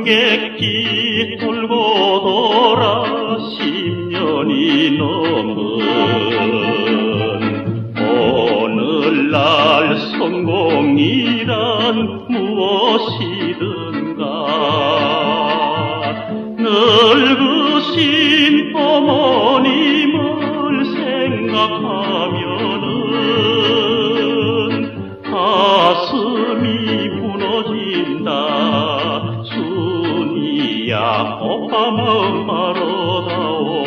수수께끼 돌고 돌아 십년이 넘은 오늘날 성공이란 무엇이든가 늙으신 어머 야 오빠 마음 말어다오.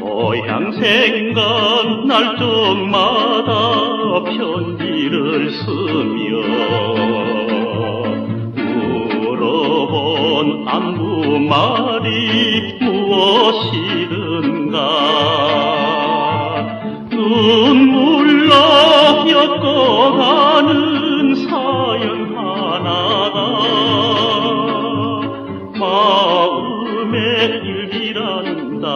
고향 생각 날 적마다 편지를 쓰며 안부 말이 무엇이든가 눈물로 엮어가는 사연 하나가 마음의 일기란다.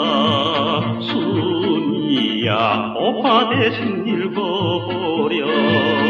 순이야 오빠 대신 읽어보렴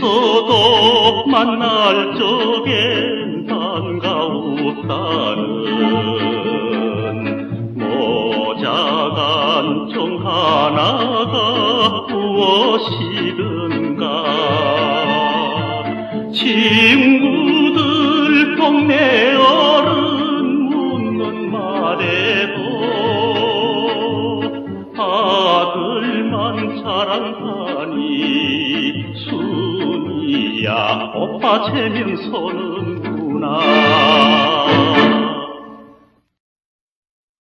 꿈에서도 만날 적엔 반가웠다는 모자간 종 하나가 무엇이든가 친구들 동네 어른 묻는 말에도 아들만 자랑하니 순 이야 오빠 체면 서는구나